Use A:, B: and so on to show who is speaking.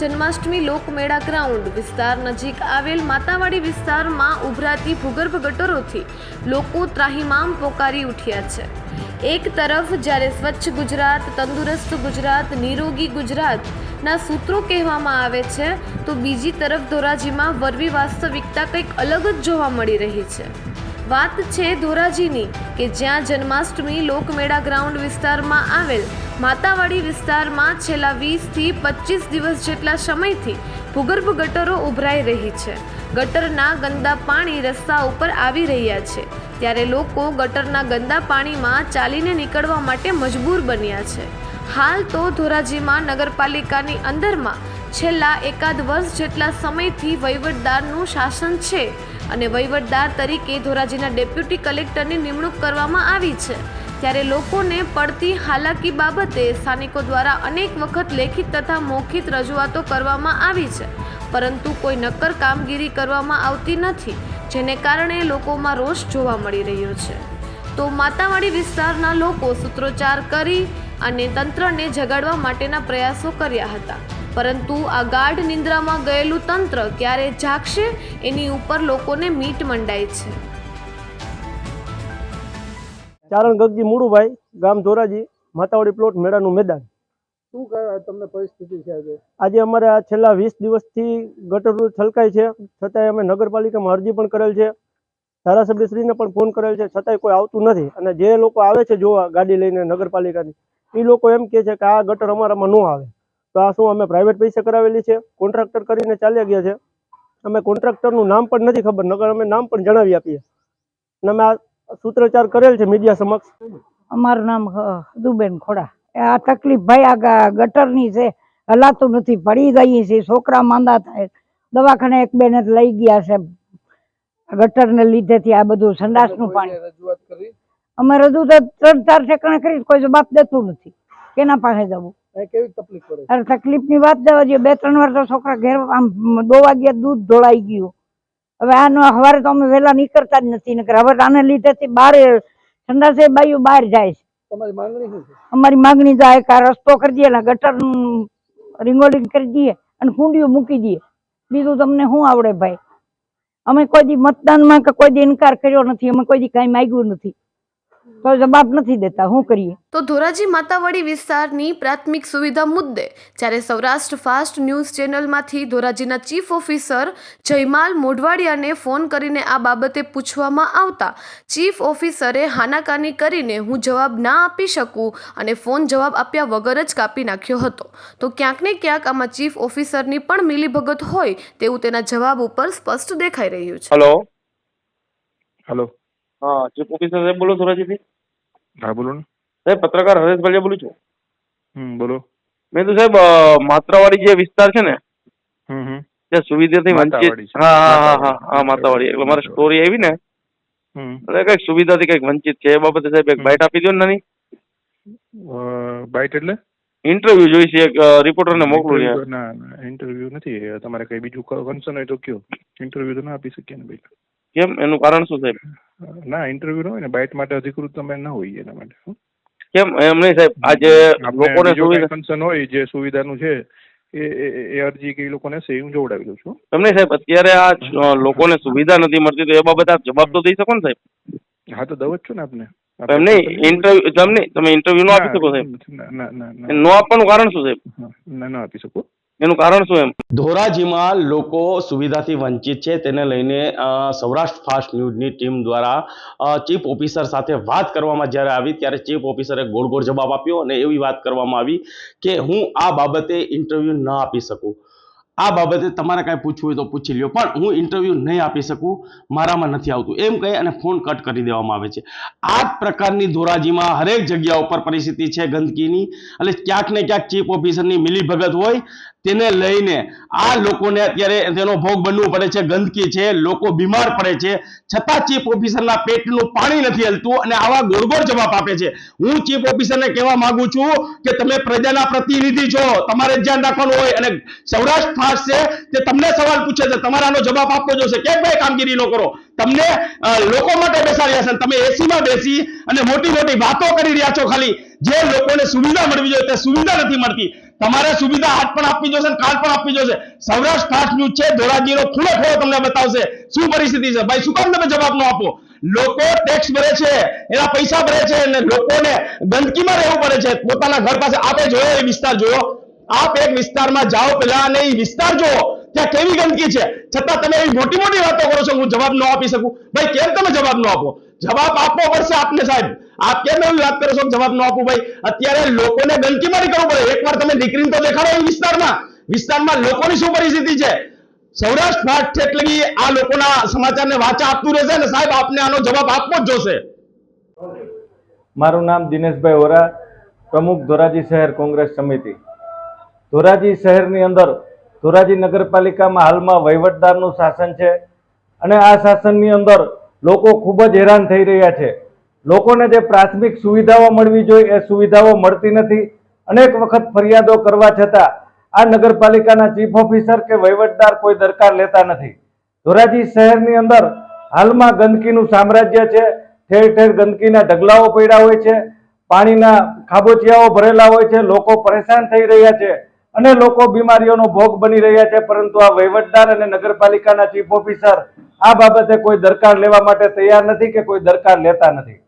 A: Janmashtami લોકમેળા ground વિસ્તાર નજીક આવેલ માતાવાડી વિસ્તારમાં ઉભરાતી ભૂગર્ભ ગટરોથી લોકો ત્રાહિમામ પોકારી ઉઠ્યા છે. એક તરફ જ્યારે સ્વચ્છ ગુજરાત, તંદુરસ્ત ગુજરાત, નિરોગી ગુજરાતના સૂત્રો કહેવામાં આવે છે, તો બીજી તરફ ધોરાજીમાં વરવી વાસ્તવિકતા કંઈક અલગ જ જોવા મળી રહી છે. વાત છે ધોરાજીની, કે જ્યાં જન્માષ્ટમી લોકમેળા ગ્રાઉન્ડ વિસ્તારમાં આવેલ માતાવાડી વિસ્તારમાં છેલ્લા વીસથી પચીસ દિવસ જેટલા સમયથી ભૂગર્ભ ગટરો ઉભરાઈ રહી છે. ગટરના ગંદા પાણી રસ્તા ઉપર આવી રહ્યા છે, ત્યારે લોકો ગટરના ગંદા પાણીમાં ચાલીને નીકળવા માટે મજબૂર બન્યા છે. હાલ તો ધોરાજીમાં નગરપાલિકાની અંદરમાં છેલ્લા એકાદ વર્ષ જેટલા સમયથી વહીવટદારનું શાસન છે અને વહીવટદાર તરીકે ધોરાજીના ડેપ્યુટી કલેક્ટરની નિમણૂક કરવામાં આવી છે. ત્યારે લોકોને પડતી હાલાકી બાબતે સ્થાનિકો દ્વારા અનેક વખત લેખિત તથા મૌખિત રજૂઆતો કરવામાં આવી છે. પરંતુ કોઈ નક્કર કામગીરી કરવામાં આવતી નથી, જેને કારણે લોકોમાં રોષ જોવા મળી રહ્યો છે. તો માતાવાડી વિસ્તારના લોકો સૂત્રોચ્ચાર કરી અને તંત્રને જગાડવા માટેના પ્રયાસો કર્યા હતા. પરંતુ આ ગાઢ નિંદ્રામાં ગયેલું તંત્ર ક્યારે જાગશે એની ઉપર લોકોને મીટ મંડાય છે.
B: ચારણ ગગજી મુળુભાઈ ગામ ધોરાજી માતાવાડી પ્લોટ મેળાનું મેદાન.
C: શું કહે તમને પરિસ્થિતિ છે આજે?
B: આજે અમારે આ છેલ્લા વીસ દિવસથી ગટર છલકાય છે. છતાંય અમે નગરપાલિકામાં અરજી પણ કરેલ છે. ધારાસભ્યશ્રીને પણ ફોન કરેલ છે. છતાંય કોઈ આવતું નથી. અને જે લોકો આવે છે જોવા ગાડી લઈને નગરપાલિકાની એ લોકો એમ કહે છે કે આ ગટર અમારામાં ન આવે. તો આ શું અમે પ્રાઇવેટ પૈસે કરાવેલી છે? કોન્ટ્રાક્ટર કરીને ચાલ્યા ગયા છે. અમે કોન્ટ્રાક્ટરનું નામ પણ નથી ખબર નગર અમે નામ પણ જણાવી આપીએ. અને અમે આ સૂત્રોચ્ચાર કરેલ છે મીડિયા સમક્ષ.
D: અમારું નામ હદુબેન ખોડા. આ તકલીફ ભાઈ આ ગટરની છે હલાતું નથી પડી ગઈ છે છોકરા માંદા થાય. દવાખાને એક બેને લઈ ગયા છે. ગટરને લીધેથી આ બધું સંડાસનું પાણી. અમે રજૂ તો ત્રણ ચાર ઠેકાણે કરી કોઈ જવાબ દેતું નથી. કેના પાસે જવું?
C: કેવી તકલીફ પડે?
D: અરે તકલીફની વાત જવા જોઈએ બે ત્રણ વાર તો છોકરા ઘેર આમ દોવા ગયા દૂધ ઢોળાઈ ગયું. હવે આનો હવારે તો અમે વહેલા નીકળતા જ નથી. નકર હવે આને લીધેથી બહાર સંડાસે બાયું બહાર જાય છે.
C: તમારી માંગણી શું છે?
D: અમારી માગણી જાય કે રસ્તો કરી દઈએ ને ગટર રિંગોલિંગ કરી દઈએ અને કુંડીઓ મૂકી દઈએ. બીજું તમને શું આવડે ભાઈ? અમે કોઈ દી મતદાનમાં કે કોઈ દી ઇનકાર કર્યો નથી. અમે કોઈ દી કાંઈ માગ્યું નથી. તો જવાબ નથી દેતા શું કરીએ?
A: તો ધોરાજી માતાવાડી વિસ્તારની પ્રાથમિક સુવિધા મુદ્દે જ્યારે સૌરાષ્ટ્ર ફાસ્ટ ન્યૂઝ ચેનલમાંથી ધોરાજીના ચીફ ઓફિસર જયમાલ મોઢવાડિયાને ફોન કરીને આ બાબતે પૂછવામાં આવતા ચીફ ઓફિસરે હાનાકાની કરીને હું જવાબ ના આપી શકું અને ફોન જવાબ આપ્યા વગર જ કાપી નાખ્યો હતો. તો ક્યાંક ને ક્યાંક આમાં ચીફ ઓફિસરની પણ મિલીભગત હોય તેવું તેના જવાબ ઉપર સ્પષ્ટ દેખાઈ રહ્યું છે.
E: હેલો.
F: હેલો.
E: હા ચીફ ઓફિસર સાહેબ બોલો ધોરાજીથી.
F: હા બોલો ને.
E: સાહેબ પત્રકાર હરેશ ભાલિયા બોલું છું.
F: હમ બોલો.
E: મેં તો સાહેબ માત્રાવાડી જે વિસ્તાર છે ને
F: હમ હમ.
E: ત્યાં સુવિધાથી વંચિત. હા હા હા હા
F: માતાવાડી.
E: એટલે મારે સ્ટોરી આવી ને એટલે કંઈક સુવિધાથી કંઈક વંચિત છે એ બાબતે સાહેબ એક બાઇટ આપી દો ને નાની.
F: બાઇટ એટલે?
E: ઇન્ટરવ્યુ જોઈ છે એક રિપોર્ટરને મોકલું છે.
F: ના ના ઇન્ટરવ્યુ નથી. તમારે કઈ બીજું કન્સર્ન હોય તો કયો. ઇન્ટરવ્યુ તો ના આપી શકીએ ને ભાઈ.
E: કેમ? એનું કારણ શું સાહેબ?
F: ના ઇન્ટરવ્યુ ન હોય ને બાઇટ માટે અધિકૃત તમે ના હોય એના માટે
E: કેમ? એમ નહીં સાહેબ આજે લોકોને સુવિધા
F: કન્સર્ન હોય જે સુવિધાનું છે એ એ- અરજી કે એ લોકોને છે હું જોવડાવી દઉં છું.
E: એમ નહીં સાહેબ અત્યારે આ લોકોને સુવિધા નથી મળતી તો એ બાબત આપ જવાબ તો દઈ શકો ને સાહેબ?
F: હા તો દઉં જ છું ને આપને.
E: એમ નહીં ઇન્ટરવ્યુ તમને તમે ઇન્ટરવ્યુ નો આપી શકો સાહેબ.
F: ના ના ના ના.
E: આપવાનું કારણ શું સાહેબ?
F: ના ના આપી શકું.
E: એનું કારણ શું એમ?
G: ધોરાજીમાં લોકો સુવિધાથી વંચિત છે. તેને લઈને સૌરાષ્ટ્ર ફાસ્ટ ન્યૂઝની ટીમ દ્વારા ચીફ ઓફિસર સાથે વાત કરવામાં જ્યારે આવી, ત્યારે ચીફ ઓફિસરે ગોળ ગોળ જવાબ આપ્યો અને એવી વાત કરવામાં આવી કે હું આ બાબતે ઇન્ટરવ્યૂ ન આપી શકું. આ બાબતે તમારે કાંઈ પૂછવું હોય તો પૂછી લ્યો, પણ હું ઇન્ટરવ્યૂ નહીં આપી શકું, મારામાં નથી આવતું. એમ કહી અને ફોન કટ કરી દેવામાં આવે છે. આ પ્રકારની ધોરાજીમાં હરેક જગ્યા ઉપર પરિસ્થિતિ છે ગંદકીની. એટલે ક્યાંક ને ક્યાંક ચીફ ઓફિસરની મિલીભગત હોય તેને લઈને આ લોકોને અત્યારે તેનો ભોગ બનવું પડે છે, ગંદકી છે, લોકો બીમાર પડે છે. છતાં ચીફ ઓફિસરના પેટનું પાણી નથી હલતું અને આવા ગોળગોળ જવાબ આપે છે. હું ચીફ ઓફિસરને કહેવા માંગુ છું કે તમે પ્રજાના પ્રતિનિધિ છો, તમારે ધ્યાન રાખવાનું હોય અને સૌરાષ્ટ્ર ફાસ્ટ છે તે તમને સવાલ પૂછે છે તમારાનો જવાબ આપવો જોશે. કેમ ભાઈ કામગીરી ન કરો. તમને લોકો માટે બેસાડ્યા છે તમે એસીમાં બેસી અને મોટી મોટી વાતો કરી રહ્યા છો ખાલી. જે લોકોને સુવિધા મળવી જોઈએ તે સુવિધા નથી મળતી. તમારે સુવિધા આજ પણ આપવી જોશે કાલ પણ આપવી જોશે. સૌરાષ્ટ્ર ફાસ્ટ ન્યૂઝ છે ધોરાજીનો ખુલ્લો ખૂણો તમને બતાવશે. શું પરિસ્થિતિ છે? ભાઈ, શું કામ તમે જવાબ ન આપો? લોકો ટેક્સ ભરે છે, એના પૈસા ભરે છે અને લોકોને ગંદકીમાં રહેવું પડે છે. પોતાના ઘર પાસે આપે જોયો એ વિસ્તાર જોયો? આપ એક વિસ્તારમાં જાઓ પેલા અને એ વિસ્તાર જોવો ત્યાં કેવી ગંદકી છે? છતાં તમે એવી મોટી મોટી વાતો કરો છો, હું જવાબ ન આપી શકું. ભાઈ, કેમ તમે જવાબ ન આપો? જવાબ આપવો પડશે આપને સાહેબ. આપ કેમ એવી વાત કરો છો? જવાબ ન આપું ભાઈ. અત્યારે લોકોને ગંદકીમાં મારી કરવું પડે. એકવાર તમે દીકરીને તો દેખાડો એ વિસ્તારમાં. વિસ્તારમાં લોકોની શું પરિસ્થિતિ છે? સૌરાષ્ટ્ર ફાસ્ટ છે એટલે આ લોકોના સમાચારને વાચા આપતું રહેશે ને સાહેબ, આપને આનો જવાબ આપવો જ જોશે.
H: મારું નામ દિનેશભાઈ ઓરા પ્રમુખ ધોરાજી શહેર કોંગ્રેસ સમિતિ. ધોરાજી શહેરની અંદર ધોરાજી નગરપાલિકામાં હાલમાં વહીવટદારનું શાસન છે અને આ શાસનની અંદર લોકો ખૂબ જ હેરાન થઈ રહ્યા છે. લોકોને જે પ્રાથમિક સુવિધાઓ મળવી જોઈએ, એ સુવિધાઓ મળતી નથી. અનેક વખત ફરિયાદો કરવા છતાં આ નગરપાલિકાના ચીફ ઓફિસર કે વહીવટદાર કોઈ દરકાર લેતા નથી. ધોરાજી શહેરની અંદર હાલમાં ગંદકીનું સામ્રાજ્ય છે. ઠેર ઠેર ગંદકીના ઢગલાઓ પડ્યા હોય છે. પાણીના ખાબોચિયાઓ ભરેલા હોય છે. લોકો પરેશાન થઈ રહ્યા છે. અને લોકો બીમારીઓનો ભોગ બની રહ્યા છે, પરંતુ આ વહીવટદાર અને નગરપાલિકાના ચીફ ઓફિસર આ બાબતે કોઈ દરકાર લેવા માટે તૈયાર નથી કે કોઈ દરકાર લેતા નથી.